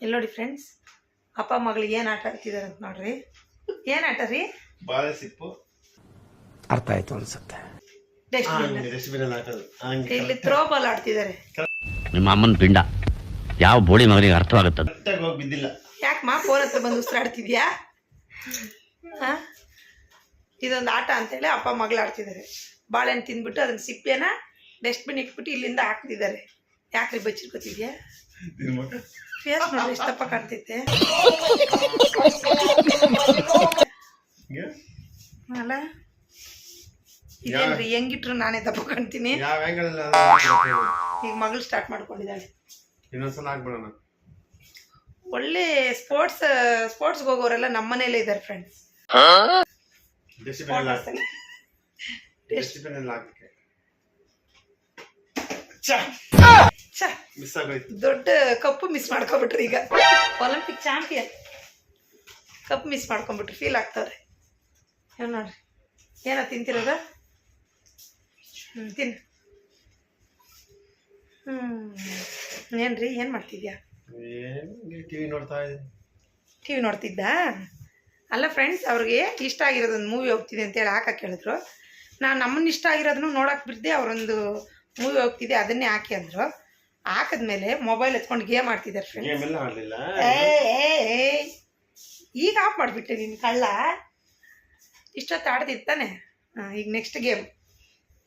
ಇಲ್ಲಿ ನೋಡಿ ಫ್ರೆಂಡ್ಸ್ ಅಪ್ಪ ಮಗಳಿಗೆ ಏನು ಆಟ ಆಡ್ತಿದ್ದಾರೆ ಅಂತ ನೋಡ್ರಿ. ಏನು ಆಟ ರೀ? ಬಾಳೆ ಸಿಪ್ಪು. ಅರ್ಥ ಆಯ್ತು ಅನ್ಸುತ್ತೆ. ಇಲ್ಲಿ ಥ್ರೋ ಬಾಲ್ ಆಡ್ತಿದ್ದಾರೆ ನಿಮ್ಮ ಅಮ್ಮನ ಪಿಂಡ. ಯಾವ ಬೋಳಿ ಮಗನಿಗೆ ಅರ್ಥವಾಗುತ್ತದೆ? ಹೋಗಿ ಬಿದ್ದಿಲ್ಲ. ಯಾಕಮ್ಮ ಫೋನ್ ಹತ್ರ ಬಂದು ಉಸಿರಾಡ್ತಿದ್ಯಾ ಇದೊಂದು ಆಟ ಅಂತೇಳಿ ಅಪ್ಪ ಮಗಳು ಆಡ್ತಿದ್ದಾರೆ ಬಾಳೆಹಣ್ಣು ತಿಂದ್ಬಿಟ್ಟು ಅದನ್ನ ಸಿಪ್ಪೆನ ಡಸ್ಟ್ಬಿನ್ ಇಟ್ಬಿಟ್ಟು ಇಲ್ಲಿಂದ ಹಾಕ್ತಿದ್ದಾರೆ. ಯಾಕ್ರಿ ಬಚ್ಚಿಟ್ಕೋತಿದ್ಯಾ? ಫೇಸ್ ನೋಡಿ ಇಷ್ಟಪ್ಪ ಕಾಣ್ತೈತೆ? ಅಲ್ಲ ಇದೇನ್ರಿ ಹೆಂಗಿಟ್ರು ನಾನೇ ದಪ್ಪ ಕಾಣ್ತೀನಿ ಈಗ ಮಗಳು ಸ್ಟಾರ್ಟ್ ಮಾಡ್ಕೊಂಡಿದ್ದಾಳೆ. ಇನ್ನೊಂದ್ಸಲ ಹಾಕ್ಬಿಡೋಣ ಒಳ್ಳೆ ಸ್ಪೋರ್ಟ್ಸ್ ಸ್ಪೋರ್ಟ್ಸ್ ಹೋಗೋರೆಲ್ಲ ನಮ್ಮ ಮನೇಲೆ ಇದ್ದಾರೆ ಫ್ರೆಂಡ್ಸ್ ಡಸ್ಟ್ಬಿನ್ ಎಲ್ಲ ಹಾಕಿ ಮಿಸ್ ಆಗೋಯ್ತು. ದೊಡ್ಡ ಕಪ್ಪು ಮಿಸ್ ಮಾಡ್ಕೊಂಬಿಟ್ರಿ ಈಗ. ಒಲಿಂಪಿಕ್ ಚಾಂಪಿಯನ್ ಕಪ್ ಮಿಸ್ ಮಾಡ್ಕೊಂಬಿಟ್ರಿ ಫೀಲ್ ಆಗ್ತಾವ್ರಿ. ಏನು ನೋಡ್ರಿ ಏನ ತಿಂತಿರೋದ? ಹ್ಞೂ ಹ್ಮ್ ಹ್ಞೂ ಏನ್ರಿ ಏನು ಮಾಡ್ತಿದ್ಯಾ? ಏನು ಟಿವಿ ನೋಡ್ತಾ ಇದ್ದೀನಿ. ಟಿ ವಿ ನೋಡ್ತಿದ್ದ? ಅಲ್ಲ ಫ್ರೆಂಡ್ಸ್ ಅವ್ರಿಗೆ ಇಷ್ಟ ಆಗಿರೋದೊಂದು ಮೂವಿ ಹೋಗ್ತಿದೆ ಅಂತೇಳಿ ಹಾಕಕ್ಕೆ ಹೇಳಿದ್ರು. ನಾನು ನಮ್ಮನ್ನ ಇಷ್ಟ ಆಗಿರೋದನ್ನು ನೋಡಕ್ಕೆ ಬಿಡ್ದೆ ಅವರೊಂದು ಮೂವಿ ಹೋಗ್ತಿದೆ ಅದನ್ನೇ ಹಾಕಿ ಅಂದರು. ಹಾಕಿದ್ಮೇಲೆ ಮೊಬೈಲ್ ಎತ್ಕೊಂಡು ಗೇಮ್ ಆಡ್ತಿದ್ದಾರೆ ಫ್ರೆಂಡ್ಸ್ ಗೇಮ್ ಎಲ್ಲ ಆಡ್ಲಿಲ್ಲ? ಏ ಏ, ಏ. ಈಗ ಆಫ್ ಮಾಡಿಬಿಟ್ಟೆ ನಿನ್ನ ಕಳ್ಳ. ಇಷ್ಟೊತ್ತು ಆಡ್ತಿತ್ತಾನೆ ಹಾಂ ಈಗ ನೆಕ್ಸ್ಟ್ ಗೇಮ್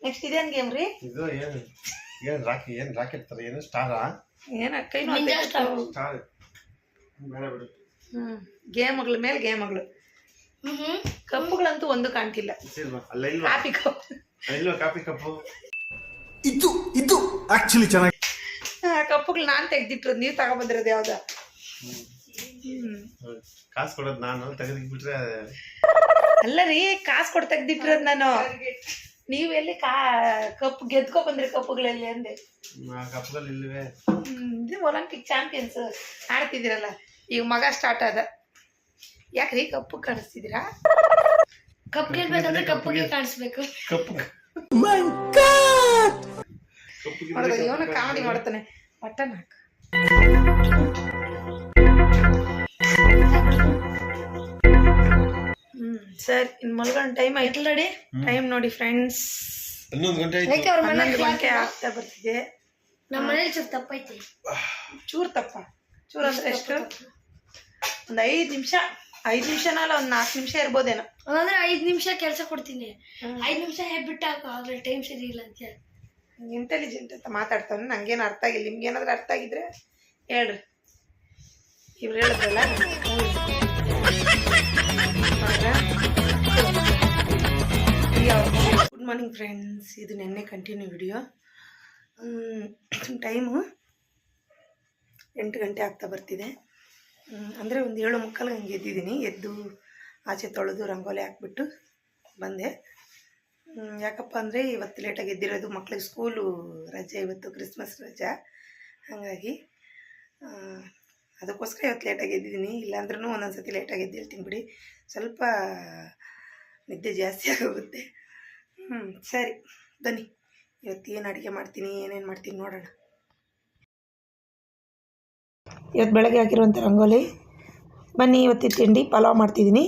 ನೆಕ್ಸ್ಟ್ ಇದೇನು ಗೇಮ್ ರೀ? ಇದು ಏನು ಏನು ರಾಕಿ ಏನು ರಾಕೆಟ್ ತರ ಏನು ಸ್ಟಾರಾ ಏನ ಕೈ ಸ್ಟಾರ್ ಬೇಡ ಬಿಡು. ಹ್ಞೂ ಗೇಮ್ಗಳ ಮೇಲೆ ಗೇಮ್ಗಳು. ಕಪ್ಪುಗಳಂತೂ ಒಂದು ಕಾಣ್ತಿಲ್ಲ. ಕಾಫಿ ಅಲ್ಲ ಇಲ್ವಾ? ಕಾಪಿ ಇದು ಇದು ಆಕ್ಚುಲಿ ಚೆನ್ನಾಗಿ ಕಪ್ಪುಗಳು ನಾನು ತೆಗ್ದಿಟ್ರು ನೀವು ತಗೊಬಂದಿರೋದು ಯಾವ್ದ? ಕಾಸು ಕೊಡೋದು ನಾನು ತೆಗೆದಿಟ್ಬಿಟ್ರೆ ಅಲ್ಲ ರೀ ಕಾಸು ಕೊಡ್ ತೆಗ್ದಿಟ್ಟಿರೋದು ನಾನು. ನೀವೆಲ್ಲಿ ಎಲ್ಲಿ ಕಾ ಕಪ್ ಗೆದ್ಕೊ ಬಂದ್ರಿ ಕಪ್ಪುಗಳಲ್ಲಿ ಅಂದೆ. ಆ ಕಪ್ಪಲ್ಲಿ ಇಲ್ವೇ ಹ್ಮ್, ಇದು ಒಲಿಂಪಿಕ್ ಚಾಂಪಿಯನ್ಸ್ ಆಡ್ತಿದಿರಲ್ಲ ಈಗ ಮಗ ಸ್ಟಾರ್ಟ್ ಆದ. ಯಾಕ್ರಿ ಕಪ್ಪು ಕಾಣಿಸ್ತಿದ್ದೀರಾ? ಕಪ್ ಗೆಲ್ಬೇಕಂದ್ರೆ ಕಪ್ಪುಗೆ ಕಾಣಿಸ್ಬೇಕು. ಕಪ್ಪು ಇವನು ಕಾಮಿಡಿ ಮಾಡ್ತಾನೆ. ಹಾಕ. ಹ್ಮ್ ಸರಿ ಇನ್ ಮಲ್ಗೊಂಡ್ ಟೈಮ್ ಆಯ್ತು. ನೋಡಿ ಟೈಮ್ ನೋಡಿ ಫ್ರೆಂಡ್ಸ್ ಹನ್ನೊಂದು ಗಂಟೆ ಆಯ್ತು. ಅವ್ರ ಮನೆ ಹನ್ನೊಂದು ಗಂಟೆ ಆಗ್ತಾ ಬರ್ತಿದೆ. ನಮ್ಮ ಮನೇಲಿ ಚೂರು ತಪ್ಪೈತಿ. ಚೂರು ತಪ್ಪ. ಚೂರು ಅಂದ್ರೆ ಎಷ್ಟು ಒಂದು ಐದ್ ನಿಮಿಷ ಐದ್ ನಿಮಿಷನಲ್ಲ ಒಂದು ನಾಲ್ಕು ನಿಮಿಷ ಇರ್ಬೋದೇನೋ. ಅಂದ್ರೆ ಐದ್ ನಿಮಿಷ ಕೆಲಸ ಕೊಡ್ತೀನಿ. ಐದ್ ನಿಮಿಷ ಬಿಟ್ಟು ಹಾಕು ಆದ್ರೆ ಟೈಮ್ ಸರಿ ಇಲ್ಲ ಅಂತ ಹೇಳಿ. ಇಂಟೆಲಿಜೆಂಟ್ ಅಂತ ಮಾತಾಡ್ತಾನೆ. ನಂಗೇನು ಅರ್ಥ ಆಗಿಲ್ಲ. ನಿಮ್ಗೆ ಏನಾದ್ರೂ ಅರ್ಥ ಆಗಿದ್ರೆ ಹೇಳ್ರಿ. ಇವ್ರು ಹೇಳಿದ್ರಲ್ಲ? ಗುಡ್ ಮಾರ್ನಿಂಗ್ ಫ್ರೆಂಡ್ಸ್ ಇದು ನಿನ್ನೆ ಕಂಟಿನ್ಯೂ ವಿಡಿಯೋ ಟೈಮು ಎಂಟು ಗಂಟೆ ಆಗ್ತಾ ಬರ್ತಿದೆ. ಅಂದರೆ ಒಂದು ಏಳು ಮುಕ್ಕಾಲು ಹಂಗೆ ಎದ್ದಿದ್ದೀನಿ. ಎದ್ದು ಆಚೆ ತೊಳೆದು ರಂಗೋಲಿ ಹಾಕ್ಬಿಟ್ಟು ಬಂದೆ. ಯಾಕಪ್ಪ ಅಂದರೆ ಇವತ್ತು ಲೇಟಾಗಿ ಎದ್ದಿರೋದು ಮಕ್ಳಿಗೆ ಸ್ಕೂಲು ರಜೆ ಇವತ್ತು ಕ್ರಿಸ್ಮಸ್ ರಜೆ. ಹಾಗಾಗಿ ಅದಕ್ಕೋಸ್ಕರ ಇವತ್ತು ಲೇಟಾಗಿ ಎದ್ದಿದ್ದೀನಿ ಇಲ್ಲಾಂದ್ರೂ ಒಂದೊಂದು ಸತಿ ಲೇಟಾಗಿ ಎದ್ದೇಳ್ತೀನಿ ಬಿಡಿ. ಸ್ವಲ್ಪ ನಿದ್ದೆ ಜಾಸ್ತಿ ಆಗೋಗುತ್ತೆ. ಹ್ಞೂ ಸರಿ, ಬನ್ನಿ. ಇವತ್ತು ಏನು ಅಡುಗೆ ಮಾಡ್ತೀನಿ, ಏನೇನು ಮಾಡ್ತೀನಿ ನೋಡೋಣ. ಇವತ್ತು ಬೆಳಗ್ಗೆ ಹಾಕಿರುವಂಥ ರಂಗೋಲಿ. ಬನ್ನಿ, ಇವತ್ತಿನ ತಿಂಡಿ ಪಲಾವ್ ಮಾಡ್ತಿದ್ದೀನಿ.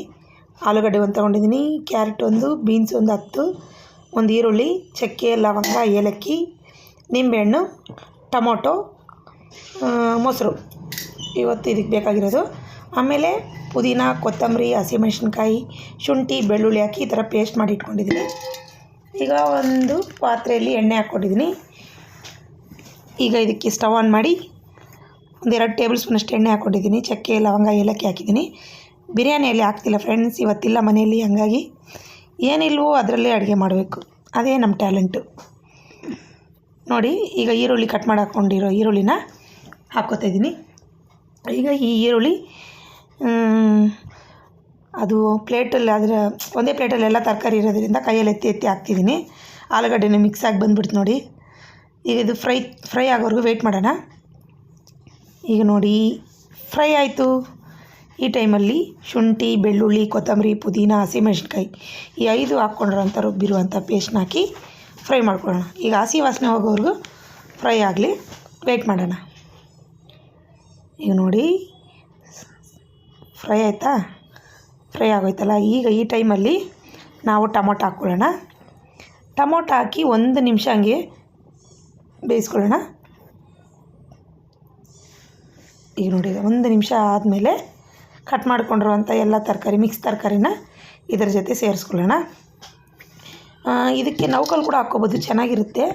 ಆಲೂಗಡ್ಡೆ ಒಂದು ತೊಗೊಂಡಿದ್ದೀನಿ, ಕ್ಯಾರೆಟ್ ಒಂದು, ಬೀನ್ಸ್ ಒಂದು ಹತ್ತು, ಒಂದು ಈರುಳ್ಳಿ, ಚಕ್ಕೆ, ಲವಂಗ, ಏಲಕ್ಕಿ, ನಿಂಬೆಹಣ್ಣು, ಟೊಮೊಟೊ ಮೊಸರು. ಇವತ್ತು ಇದಕ್ಕೆ ಬೇಕಾಗಿರೋದು. ಆಮೇಲೆ ಪುದೀನ, ಕೊತ್ತಂಬರಿ, ಹಸಿಮೆಣಸಿನ್ಕಾಯಿ, ಶುಂಠಿ, ಬೆಳ್ಳುಳ್ಳಿ ಹಾಕಿ ಈ ಥರ ಪೇಸ್ಟ್ ಮಾಡಿ ಇಟ್ಕೊಂಡಿದ್ದೀನಿ. ಈಗ ಒಂದು ಪಾತ್ರೆಯಲ್ಲಿ ಎಣ್ಣೆ ಹಾಕ್ಕೊಂಡಿದ್ದೀನಿ. ಈಗ ಇದಕ್ಕೆ ಸ್ಟವ್ ಆನ್ ಮಾಡಿ ಒಂದೆರಡು ಟೇಬಲ್ ಸ್ಪೂನಷ್ಟು ಎಣ್ಣೆ ಹಾಕ್ಕೊಂಡಿದ್ದೀನಿ. ಚಕ್ಕೆ, ಲವಂಗ, ಏಲಕ್ಕಿ ಹಾಕಿದ್ದೀನಿ. ಬಿರಿಯಾನಿಯಲ್ಲಿ ಆಗ್ತಿಲ್ಲ ಫ್ರೆಂಡ್ಸ್ ಇವತ್ತಿಲ್ಲ ಮನೆಯಲ್ಲಿ, ಹಂಗಾಗಿ ಏನಿಲ್ವೋ ಅದರಲ್ಲೇ ಅಡುಗೆ ಮಾಡಬೇಕು. ಅದೇ ನಮ್ಮ ಟ್ಯಾಲೆಂಟು ನೋಡಿ, ಈಗ ಈರುಳ್ಳಿ ಕಟ್ ಮಾಡಿ ಹಾಕ್ಕೊಂಡಿರೋ ಈರುಳ್ಳಿನ ಹಾಕ್ಕೋತಾ ಇದ್ದೀನಿ. ಈಗ ಈ ಈರುಳ್ಳಿ ಅದು ಪ್ಲೇಟಲ್ಲಿ ಅದರ ಒಂದೇ ಪ್ಲೇಟಲ್ಲಿ ಎಲ್ಲ ತರಕಾರಿ ಇರೋದ್ರಿಂದ ಕೈಯಲ್ಲಿ ಎತ್ತಿ ಎತ್ತಿ ಹಾಕ್ತಿದ್ದೀನಿ. ಆಲೂಗಡ್ಡೆನೂ ಮಿಕ್ಸ್ ಆಗಿ ಬಂದ್ಬಿಡ್ತು ನೋಡಿ. ಈಗ ಇದು ಫ್ರೈ ಫ್ರೈ ಆಗೋವರೆಗೂ ವೆಯ್ಟ್ ಮಾಡೋಣ. ಈಗ ನೋಡಿ ಫ್ರೈ ಆಯಿತು. ಈ ಟೈಮಲ್ಲಿ ಶುಂಠಿ, ಬೆಳ್ಳುಳ್ಳಿ, ಕೊತ್ತಂಬರಿ, ಪುದೀನ, ಹಸಿಮೆಣ್ಸಿನ್ಕಾಯಿ ಈ ಐದು ಹಾಕ್ಕೊಂಡಿರೋಂಥ ರುಬ್ಬಿರುವಂಥ ಪೇಸ್ಟ್ನ ಹಾಕಿ ಫ್ರೈ ಮಾಡ್ಕೊಳ್ಳೋಣ. ಈಗ ಹಸಿ ವಾಸನೆ ಹೋಗೋವರೆಗೂ ಫ್ರೈ ಆಗಲಿ. ವೇಟ್ ಮಾಡೋಣ. ಈಗ ನೋಡಿ, ಫ್ರೈ ಆಯಿತಾ? ಫ್ರೈ ಆಗೋಯ್ತಲ್ಲ. ಈಗ ಈ ಟೈಮಲ್ಲಿ ನಾವು ಟೊಮೊಟೊ ಹಾಕ್ಕೊಳ್ಳೋಣ. ಟೊಮೊಟೊ ಹಾಕಿ ಒಂದು ನಿಮಿಷ ಹಂಗೆ ಬೇಯಿಸ್ಕೊಳ್ಳೋಣ. ಈಗ ನೋಡಿ, ಒಂದು ನಿಮಿಷ ಆದಮೇಲೆ ಕಟ್ ಮಾಡಿಕೊಂಡಿರುವಂಥ ಎಲ್ಲ ತರಕಾರಿ ಮಿಕ್ಸ್ ತರಕಾರಿನ ಇದರ ಜೊತೆ ಸೇರಿಸ್ಕೊಳ್ಳೋಣ. ಇದಕ್ಕೆ ನೌಕಲ್ ಕೂಡ ಹಾಕ್ಕೋಬೋದು, ಚೆನ್ನಾಗಿರುತ್ತೆ.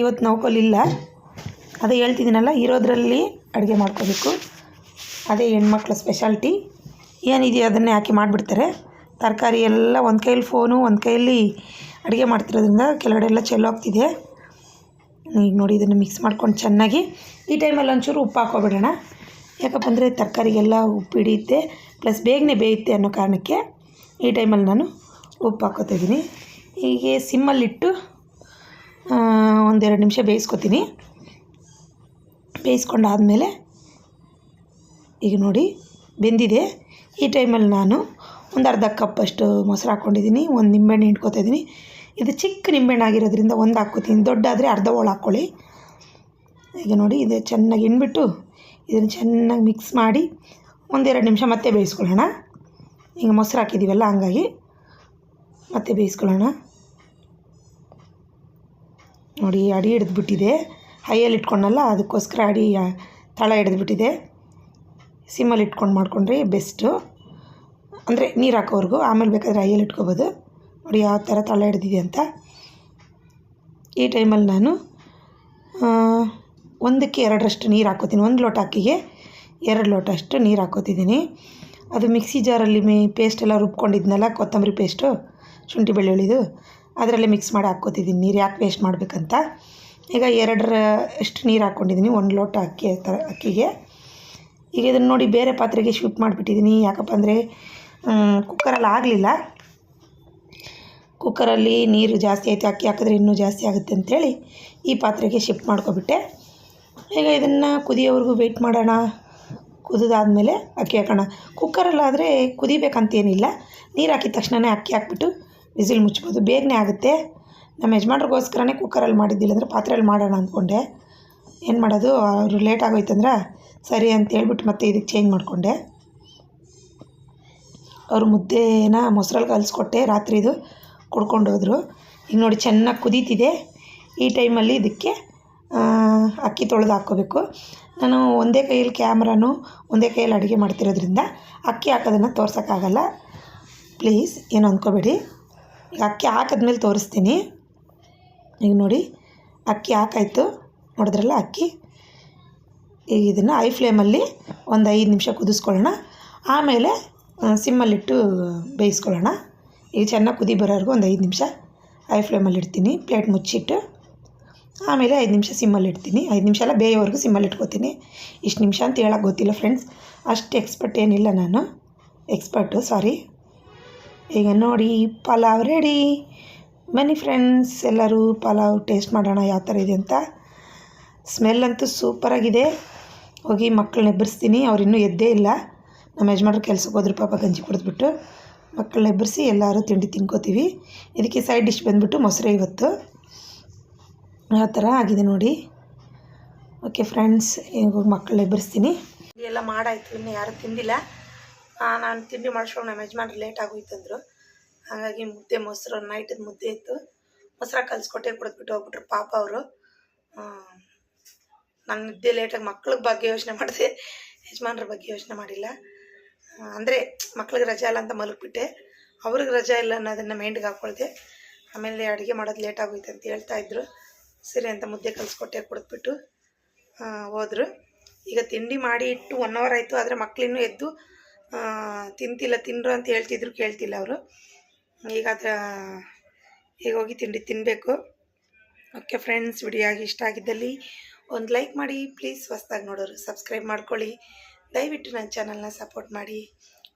ಇವತ್ತು ನೌಕಲ್ ಇಲ್ಲ. ಅದೇ ಹೇಳ್ತಿದ್ದೀನಲ್ಲ, ಇರೋದ್ರಲ್ಲಿ ಅಡುಗೆ ಮಾಡ್ಕೋಬೇಕು. ಅದೇ ಹೆಣ್ಮಕ್ಳ ಸ್ಪೆಷಾಲಿಟಿ ಏನಿದೆಯೋ ಅದನ್ನೇ ಹಾಕಿ ಮಾಡಿಬಿಡ್ತಾರೆ. ತರಕಾರಿ ಎಲ್ಲ ಒಂದು ಕೈಯಲ್ಲಿ ಫೋನು ಒಂದು ಕೈಯಲ್ಲಿ ಅಡುಗೆ ಮಾಡ್ತಿರೋದ್ರಿಂದ ಕೆಳಗಡೆ ಎಲ್ಲ ಚೆಲ್ಲೋಗ್ತಿದೆ ಈಗ ನೋಡಿ ಇದನ್ನು ಮಿಕ್ಸ್ ಮಾಡ್ಕೊಂಡು ಚೆನ್ನಾಗಿ, ಈ ಟೈಮಲ್ಲಿ ಒಂಚೂರು ಉಪ್ಪು ಹಾಕ್ಕೊಬಿಡೋಣ. ಯಾಕಪ್ಪ ಅಂದರೆ ತರಕಾರಿಗೆಲ್ಲ ಉಪ್ಪು ಹಿಡಿಯುತ್ತೆ ಪ್ಲಸ್ ಬೇಗನೆ ಬೇಯುತ್ತೆ ಅನ್ನೋ ಕಾರಣಕ್ಕೆ ಈ ಟೈಮಲ್ಲಿ ನಾನು ಉಪ್ಪು ಹಾಕೋತಿದ್ದೀನಿ ಹೀಗೆ ಸಿಮ್ಮಲ್ಲಿಟ್ಟು ಒಂದೆರಡು ನಿಮಿಷ ಬೇಯಿಸ್ಕೊತೀನಿ. ಬೇಯಿಸ್ಕೊಂಡಾದಮೇಲೆ ಈಗ ನೋಡಿ ಬೆಂದಿದೆ. ಈ ಟೈಮಲ್ಲಿ ನಾನು ಒಂದು ಅರ್ಧ ಕಪ್ಪಷ್ಟು ಮೊಸರು ಹಾಕ್ಕೊಂಡಿದ್ದೀನಿ, ಒಂದು ನಿಂಬೆಹಣ್ಣು ಇದ್ದೀನಿ. ಇದು ಚಿಕ್ಕ ನಿಂಬೆಹಣ್ಣು ಆಗಿರೋದ್ರಿಂದ ಒಂದು ಹಾಕ್ಕೋತೀನಿ, ದೊಡ್ಡಾದರೆ ಅರ್ಧ ಹೋಳು ಹಾಕ್ಕೊಳ್ಳಿ. ಈಗ ನೋಡಿ, ಇದು ಚೆನ್ನಾಗಿ ಹಿಂಡ್ಬಿಟ್ಟು ಇದನ್ನು ಚೆನ್ನಾಗಿ ಮಿಕ್ಸ್ ಮಾಡಿ ಒಂದೆರಡು ನಿಮಿಷ ಮತ್ತೆ ಬೇಯಿಸ್ಕೊಳ್ಳೋಣ. ಈಗ ಮೊಸರು ಹಾಕಿದ್ದೀವಲ್ಲ ಹಂಗಾಗಿ ಮತ್ತೆ ಬೇಯಿಸ್ಕೊಳ್ಳೋಣ. ನೋಡಿ, ಅಡಿ ಹಿಡಿದ್ಬಿಟ್ಟಿದೆ. ಹೈಯಲ್ಲಿ ಇಟ್ಕೊಂಡಲ್ಲ, ಅದಕ್ಕೋಸ್ಕರ ಅಡಿ ತಳ ಹಿಡಿದ್ಬಿಟ್ಟಿದೆ. ಸಿಮ್ಮಲ್ಲಿ ಇಟ್ಕೊಂಡು ಮಾಡ್ಕೊಂಡ್ರೆ ಬೆಸ್ಟು. ಅಂದರೆ ನೀರು ಹಾಕೋವರೆಗೂ, ಆಮೇಲೆ ಬೇಕಾದರೆ ಹೈಯಲ್ಲಿ ಇಟ್ಕೋಬೋದು. ನೋಡಿ, ಯಾವ ಥರ ತಳ ಹಿಡ್ದಿದೆ ಅಂತ. ಈ ಟೈಮಲ್ಲಿ ನಾನು ಒಂದಕ್ಕೆ ಎರಡರಷ್ಟು ನೀರು ಹಾಕೋತೀನಿ ಒಂದು ಲೋಟ ಅಕ್ಕಿಗೆ ಎರಡು ಲೋಟ ಅಷ್ಟು ನೀರು ಹಾಕೋತಿದ್ದೀನಿ ಅದು ಮಿಕ್ಸಿ ಜಾರಲ್ಲಿ ಮೇ ಪೇಸ್ಟ್ ಎಲ್ಲ ರುಬ್ಕೊಂಡಿದ್ನಲ್ಲ, ಕೊತ್ತಂಬರಿ ಪೇಸ್ಟು ಶುಂಠಿ ಬೆಳ್ಳುಳ್ಳಿದು, ಅದರಲ್ಲಿ ಮಿಕ್ಸ್ ಮಾಡಿ ಹಾಕ್ಕೋತಿದ್ದೀನಿ. ನೀರು ಯಾಕೆ ವೇಸ್ಟ್ ಮಾಡಬೇಕಂತ? ಈಗ ಎರಡರ ಅಷ್ಟು ನೀರು ಹಾಕ್ಕೊಂಡಿದ್ದೀನಿ, ಒಂದು ಲೋಟ ಅಕ್ಕಿ ಥರ, ಅಕ್ಕಿಗೆ. ಈಗ ಇದನ್ನು ನೋಡಿ ಬೇರೆ ಪಾತ್ರೆಗೆ ಶಿಫ್ಟ್ ಮಾಡಿಬಿಟ್ಟಿದ್ದೀನಿ. ಯಾಕಪ್ಪ ಅಂದರೆ ಕುಕ್ಕರಲ್ಲಿ ಆಗಲಿಲ್ಲ. ಕುಕ್ಕರಲ್ಲಿ ನೀರು ಜಾಸ್ತಿ ಆಯಿತು, ಅಕ್ಕಿ ಹಾಕಿದ್ರೆ ಇನ್ನೂ ಜಾಸ್ತಿ ಆಗುತ್ತೆ ಅಂಥೇಳಿ ಈ ಪಾತ್ರೆಗೆ ಶಿಫ್ಟ್ ಮಾಡ್ಕೊಬಿಟ್ಟೆ. ಈಗ ಇದನ್ನು ಕುದಿಯೋವರೆಗೂ ವೆಯ್ಟ್ ಮಾಡೋಣ. ಕುದಿದಾದ್ಮೇಲೆ ಅಕ್ಕಿ ಹಾಕೋಣ. ಕುಕ್ಕರಲ್ಲಾದರೆ ಕುದಿಬೇಕಂತೇನಿಲ್ಲ. ನೀರು ಹಾಕಿದ ತಕ್ಷಣವೇ ಅಕ್ಕಿ ಹಾಕ್ಬಿಟ್ಟು ವಿಸಿಲ್ ಮುಚ್ಬೋದು. ಬೇಗನೆ ಆಗುತ್ತೆ. ನಮ್ಮ ಯಜಮಾನ್ರಿಗೋಸ್ಕರನೇ ಕುಕ್ಕರಲ್ಲಿ ಮಾಡಿದ್ದಿಲ್ಲ ಅಂದರೆ ಪಾತ್ರೆಯಲ್ಲಿ ಮಾಡೋಣ ಅಂದ್ಕೊಂಡೆ. ಏನು ಮಾಡೋದು? ಅವರು ಲೇಟ್ ಆಗೋಯ್ತಂದ್ರೆ ಸರಿ ಅಂತ ಹೇಳ್ಬಿಟ್ಟು ಮತ್ತೆ ಇದಕ್ಕೆ ಚೇಂಜ್ ಮಾಡಿಕೊಂಡೆ. ಅವರು ಮುದ್ದೆನ ಮೊಸರಲ್ಲಿ ಕಲಿಸ್ಕೊಟ್ಟೆ. ರಾತ್ರಿದು ಕುಡ್ಕೊಂಡು ಹೋದರು ಈಗ ನೋಡಿ ಚೆನ್ನಾಗಿ ಕುದೀತಿದೆ. ಈ ಟೈಮಲ್ಲಿ ಇದಕ್ಕೆ ಅಕ್ಕಿ ತೊಳೆದು ಹಾಕ್ಕೋಬೇಕು. ನಾನು ಒಂದೇ ಕೈಯಲ್ಲಿ ಕ್ಯಾಮ್ರಾನು ಒಂದೇ ಕೈಯಲ್ಲಿ ಅಡುಗೆ ಮಾಡ್ತಿರೋದ್ರಿಂದ ಅಕ್ಕಿ ಹಾಕೋದನ್ನು ತೋರ್ಸೋಕ್ಕಾಗಲ್ಲ. ಪ್ಲೀಸ್, ಏನು ಅಂದ್ಕೋಬೇಡಿ. ಅಕ್ಕಿ ಹಾಕಿದ್ಮೇಲೆ ತೋರಿಸ್ತೀನಿ. ಈಗ ನೋಡಿ, ಅಕ್ಕಿ ಹಾಕಾಯ್ತು. ನೋಡಿದ್ರಲ್ಲ ಅಕ್ಕಿ? ಈಗ ಇದನ್ನು ಐ ಫ್ಲೇಮಲ್ಲಿ ಒಂದು ಐದು ನಿಮಿಷ ಕುದಿಸ್ಕೊಳ್ಳೋಣ. ಆಮೇಲೆ ಸಿಮ್ಮಲ್ಲಿಟ್ಟು ಬೇಯಿಸ್ಕೊಳ್ಳೋಣ. ಈಗ ಚೆನ್ನಾಗಿ ಕುದಿ ಬರೋವರೆಗೂ ಒಂದು ಐದು ನಿಮಿಷ ಐ ಫ್ಲೇಮಲ್ಲಿ ಇಡ್ತೀನಿ. ಪ್ಲೇಟ್ ಮುಚ್ಚಿಟ್ಟು. ಆಮೇಲೆ ಐದು ನಿಮಿಷ ಸಿಮ್ಮಲ್ಲಿ ಇಡ್ತೀನಿ. ಐದು ನಿಮಿಷ ಎಲ್ಲ ಬೇಯೋವರೆಗೂ ಸಿಮ್ಮಲ್ಲಿ ಇಟ್ಕೋತೀನಿ. ಇಷ್ಟು ನಿಮಿಷ ಅಂತ ಹೇಳೋಕ್ಕೆ ಗೊತ್ತಿಲ್ಲ ಫ್ರೆಂಡ್ಸ್ ಅಷ್ಟು ಎಕ್ಸ್ಪರ್ಟ್ ಏನಿಲ್ಲ ನಾನು. ಎಕ್ಸ್ಪರ್ಟು ಸಾರಿ ಈಗ ನೋಡಿ, ಪಲಾವ್ ರೆಡಿ ಬನ್ನಿ ಫ್ರೆಂಡ್ಸ್ ಎಲ್ಲರೂ ಪಲಾವ್ ಟೇಸ್ಟ್ ಮಾಡೋಣ, ಯಾವ ಥರ ಇದೆ ಅಂತ. ಸ್ಮೆಲ್ ಅಂತೂ ಸೂಪರಾಗಿದೆ ಹೋಗಿ ಮಕ್ಕಳನ್ನ ಎಬ್ಬರಿಸ್ತೀನಿ ಅವ್ರು ಎದ್ದೇ ಇಲ್ಲ. ನಮ್ಮ ಯಜಮಾನ್ರು ಕೆಲಸಕ್ಕೆ ಹೋದ್ರೆ, ಪಾಪ ಗಂಜಿ ಕುಡಿದ್ಬಿಟ್ಟು. ಮಕ್ಕಳನ್ನ ಎಬ್ಬರಿಸಿ ಎಲ್ಲರೂ ತಿಂಡಿ ತಿನ್ಕೋತೀವಿ. ಇದಕ್ಕೆ ಸೈಡ್ ಡಿಶ್ ಬಂದುಬಿಟ್ಟು ಮೊಸರು ಇವತ್ತು. ಆ ಥರ ಆಗಿದೆ ನೋಡಿ. ಓಕೆ ಫ್ರೆಂಡ್ಸ್ ಈಗ ಮಕ್ಕಳು ಎಬ್ಬರಿಸ್ತೀನಿ ಎಲ್ಲ ಮಾಡಾಯಿತು, ಇನ್ನು ಯಾರೂ ತಿಂದಿಲ್ಲ. ನಾನು ತಿಂಡಿ ಮಾಡಿಸ್ಕೊಂಡು ನಮ್ಮ ಯಜಮಾನ್ರು ಲೇಟ್ ಆಗೋಯ್ತಂದ್ರು. ಹಾಗಾಗಿ ಮುದ್ದೆ ಮೊಸರು ನೈಟದ ಮುದ್ದೆ ಇತ್ತು. ಮೊಸರ ಕಲಿಸ್ಕೊಟ್ಟೆ, ಕುಡಿದ್ಬಿಟ್ಟು ಹೋಗ್ಬಿಟ್ರು ಪಾಪ ಅವರು. ನಾನು ನಿದ್ದೆ ಲೇಟಾಗಿ ಮಕ್ಳಿಗೆ ಬಗ್ಗೆ ಯೋಚನೆ ಮಾಡಿದೆ, ಯಜಮಾನ್ರ ಬಗ್ಗೆ ಯೋಚನೆ ಮಾಡಿಲ್ಲ. ಅಂದರೆ ಮಕ್ಳಿಗೆ ರಜೆ ಇಲ್ಲ ಅಂತ ಮಲಗಿಬಿಟ್ಟೆ. ಅವ್ರಿಗೆ ರಜೆ ಇಲ್ಲ ಅನ್ನೋದನ್ನು ಮೈಂಡ್ಗೆ ಹಾಕ್ಕೊಳ್ದೆ ಆಮೇಲೆ ಅಡುಗೆ ಮಾಡೋದು ಲೇಟ್ ಆಗೋಯ್ತು ಅಂತ ಹೇಳ್ತಾ ಇದ್ರು. ಸರಿ ಅಂತ ಮುದ್ದೆ ಕಲಿಸ್ಕೊಟ್ಟೆ ಕೊಡ್ಬಿಟ್ಟು ಹೋದರು. ಈಗ ತಿಂಡಿ ಮಾಡಿ ಇಟ್ಟು ಒನ್ ಅವರ್ ಆಯಿತು, ಆದರೆ ಮಕ್ಕಳಿನ್ನು ಎದ್ದು ತಿಂತಿಲ್ಲ ತಿನ್ನರು ಅಂತ ಹೇಳ್ತಿದ್ರು, ಕೇಳ್ತಿಲ್ಲ ಅವರು. ಈಗ ಅದ ಈಗ ಹೋಗಿ ತಿಂಡಿ ತಿನ್ನಬೇಕು ಓಕೆ ಫ್ರೆಂಡ್ಸ್ ವಿಡಿಯೋ ಆಗಿ ಇಷ್ಟ ಆಗಿದ್ದಲ್ಲಿ ಒಂದು ಲೈಕ್ ಮಾಡಿ ಪ್ಲೀಸ್ ಹೊಸ್ದಾಗಿ ನೋಡೋರು ಸಬ್ಸ್ಕ್ರೈಬ್ ಮಾಡ್ಕೊಳ್ಳಿ. ದಯವಿಟ್ಟು ನನ್ನ ಚಾನಲ್ನ ಸಪೋರ್ಟ್ ಮಾಡಿ.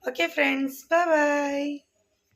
Okay friends bye